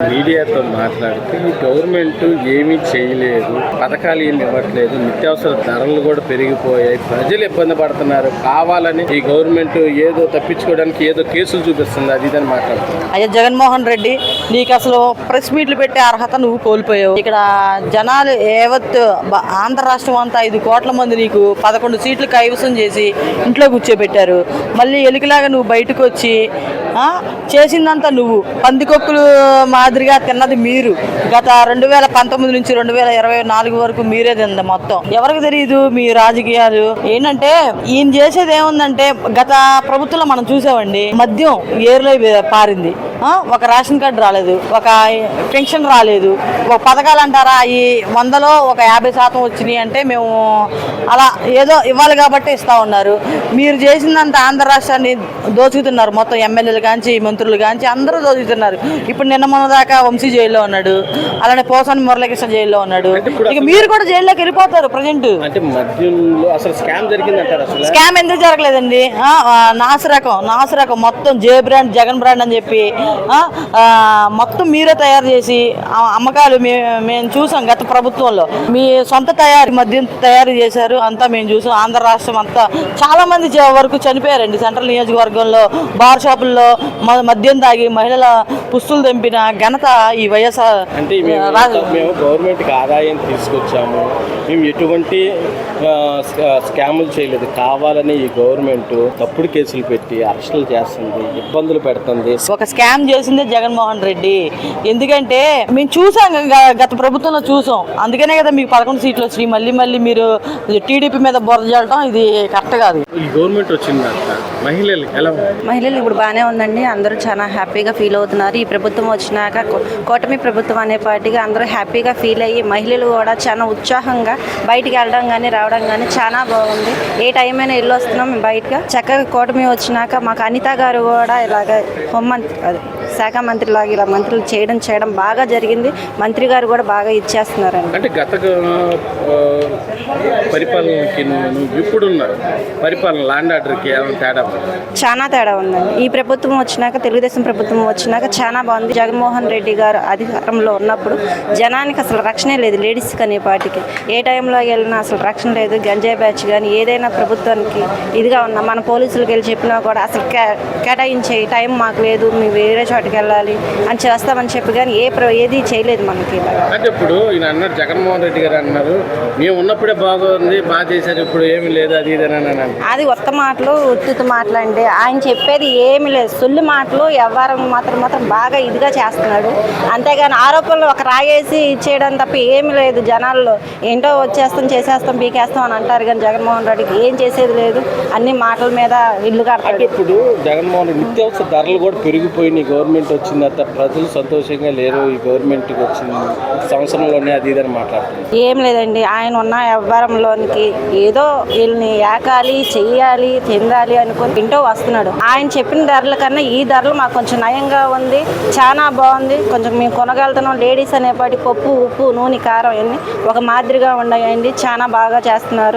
మీడియాతో మాట్లాడితే ఈ గవర్నమెంట్ ఏమీ చేయలేదు పథకాలు ఏమి ఇవ్వట్లేదు నిత్యావసర ధరలు కూడా పెరిగిపోయాయి ప్రజలు ఇబ్బంది పడుతున్నారు. కావాలని ఈ గవర్నమెంట్ ఏదో తప్పించుకోవడానికి ఏదో కేసులు చూపిస్తుంది అది ఇదని మాట్లాడుతున్నారు అయ్యా జగన్మోహన్ రెడ్డి నీకు అసలు ప్రెస్ మీట్లు పెట్టే అర్హత నువ్వు కోల్పోయావు. ఇక్కడ జనాలు ఏవత్ ఆంధ్ర రాష్ట్రం అంతా ఐదు కోట్ల మంది నీకు పదకొండు సీట్లు కైవసం చేసి ఇంట్లో కూర్చోబెట్టారు. మళ్ళీ ఎలికలాగా నువ్వు బయటకు వచ్చి చేసిందంతా నువ్వు. పందికొక్కులు మాదిరిగా తిన్నది మీరు. గత రెండు వేల పంతొమ్మిది నుంచి రెండు వేల ఇరవై నాలుగు వరకు మీరే తింది మొత్తం. ఎవరికి తెలియదు మీ రాజకీయాలు. ఏంటంటే ఈయన చేసేది ఏముందంటే గత ప్రభుత్వంలో మనం చూసామండి మద్యం ఏరులో పారింది. ఒక రేషన్ కార్డు రాలేదు ఒక పెన్షన్ రాలేదు. ఒక పథకాలు అంటారా? ఈ వందలో ఒక యాభై శాతం వచ్చినాయి అంటే మేము అలా ఏదో ఇవ్వాలి కాబట్టి ఇస్తా ఉన్నారు. మీరు చేసిందంత ఆంధ్ర రాష్ట్రాన్ని దోచుకుతున్నారు. మొత్తం ఎమ్మెల్యేలు కాంచి మంత్రులు కాంచి అందరూ దోచుకుతున్నారు. ఇప్పుడు నిన్న మొన్న దాకా వంశీ జైల్లో ఉన్నాడు. అలానే పోసాని మురళీకృష్ణ జైల్లో ఉన్నాడు. ఇక మీరు కూడా జైల్లోకి వెళ్ళిపోతారు ప్రజెంట్. స్కామ్ ఎందుకు జరగలేదండి? ఆ, ఆ, నాసిరకం నాసిరకం మొత్తం జే బ్రాండ్ జగన్ బ్రాండ్ అని చెప్పి మొత్తం మీరే తయారు చేసి అమ్మకాలు మేము చూసాం గత ప్రభుత్వంలో. మీ సొంత తయారీ మద్యం తయారు చేశారు అంతా మేము చూసాం. ఆంధ్ర రాష్ట్రం అంతా చాలా మంది చ- వరకు చనిపోయారండి. సెంట్రల్ నియోజకవర్గంలో బార్ షాపుల్లో మద్యం తాగి మహిళల పుస్తులు తెంపిన ఘనత ఈ వైఎస్ఆర్ అంటే మేము గవర్నమెంట్కి ఆదాయం తీసుకొచ్చాము. మేము ఎటువంటి స్కాములు చేయలేదు. కావాలని ఈ గవర్నమెంట్ తప్పుడు కేసులు పెట్టి అరెస్టులు చేస్తుంది ఇబ్బందులు పెడుతుంది. ఒక స్కామ్ చేసిందే జగన్మోహన్ రెడ్డి. ఎందుకంటే మేము చూసాం గత ప్రభుత్వంలో చూసాం. అందుకనే కదా మీకు పదకొండు సీట్లు వచ్చినాయి. మళ్ళీ మళ్ళీ మీరు టీడీపీ మీద బురద జల్లటం ఇది కరెక్ట్ కాదు. ఈ గవర్నమెంట్ వచ్చిందంట. మహిళలు ఎలా? మహిళలు ఇప్పుడు బాగానే ఉందండి. అందరూ చాలా హ్యాపీగా ఫీల్ అవుతున్నారు. ఈ ప్రభుత్వం వచ్చినాక కూటమి ప్రభుత్వం అనే పార్టీగా అందరూ హ్యాపీగా ఫీల్ అయ్యి మహిళలు కూడా చాలా ఉత్సాహంగా బయటికి వెళ్ళడం కానీ రావడం కానీ చాలా బాగుంది. ఏ టైం అయినా వెళ్ళి వస్తున్నాం బయటగా చక్కగా కూటమి వచ్చినాక మాకు అనిత గారు కూడా ఇలాగ హోంమంత్రి అది శాఖ మంత్రి లాగా ఇలా మంత్రులు చేయడం చేయడం బాగా జరిగింది. మంత్రి గారు కూడా బాగా ఇచ్చేస్తున్నారండి. అంటే గత పరిపాలనకి ఇప్పుడున్న పరిపాలన ల్యాండ్ ఆర్డర్కి ఏమైనా తేడా? చాలా తేడా ఉందండి. ఈ ప్రభుత్వం వచ్చినాక తెలుగుదేశం ప్రభుత్వం వచ్చినాక చాలా బాగుంది. జగన్మోహన్ రెడ్డి గారు అధికారంలో ఉన్నప్పుడు జనానికి అసలు రక్షణే లేదు లేడీస్ అనే పార్టీకి. ఏ టైంలో వెళ్ళినా అసలు రక్షణ లేదు. గంజాయి బ్యాచ్ కానీ ఏదైనా ప్రభుత్వానికి ఇదిగా ఉన్నా మన పోలీసులకు వెళ్ళి చెప్పినా కూడా అసలు కేటాయించే టైం మాకు లేదు. మేము వేరే చోటుకి వెళ్ళాలి అని చేస్తామని చెప్పి కానీ ఏ ప్ర ఏది చేయలేదు మనకి అంటే ఇప్పుడు ఈయన అన్నారు జగన్మోహన్ రెడ్డి గారు అన్నారు మేము ఉన్నప్పుడే బాగుంది బాగా చేశారు ఇప్పుడు ఏమీ లేదు అది ఇది అని అన్నారు అది కొత్త మాటలు ఉత్తుత మాటలు అండి ఆయన చెప్పేది ఏమి లేదు. సొల్లు మాటలు వ్యవహారం మాత్రం మాత్రం బాగా ఇదిగా చేస్తున్నాడు. అంతేగాని ఆరోపణలు ఒక రాయేసి ఇచ్చేయడం తప్ప ఏమి లేదు. జనాల్లో ఏంటో వచ్చేస్తాం చేసేస్తాం పీకేస్తాం అని అంటారు కానీ జగన్మోహన్ రెడ్డికి ఏం చేసేది లేదు. అన్ని మాటల మీద ఇల్లు కడతాడు. ఇప్పుడు జగన్మోహన్ రెడ్డి నిత్యావసర ధరలు కూడా పెరిగిపోయినాయి గవర్నమెంట్ గవర్నమెంట్ వచ్చిన తర్వాత ప్రజలు సంతోషంగా లేరు ఈ గవర్నమెంట్కి వచ్చిన సంవత్సరంలోనే అది ఇదని మాట్లాడుతున్నారు. ఏం లేదండి ఆయన ఉన్న వ్యవహారంలోనికి ఏదో వీళ్ళని ఏకాలి చెయ్యాలి తిందాలి అనుకుని తింటూ వస్తున్నాడు. ఆయన చెప్పిన ధరల కన్నా ఈ ధరలు మాకు కొంచెం నయంగా ఉంది చాలా బాగుంది. కొంచెం మేము కొనగలుగుతున్నాం లేడీస్ అనేపాటి పప్పు ఉప్పు నూనె కారం అన్ని ఒక మాదిరిగా ఉన్నాయండి చాలా బాగా చేస్తున్నారు.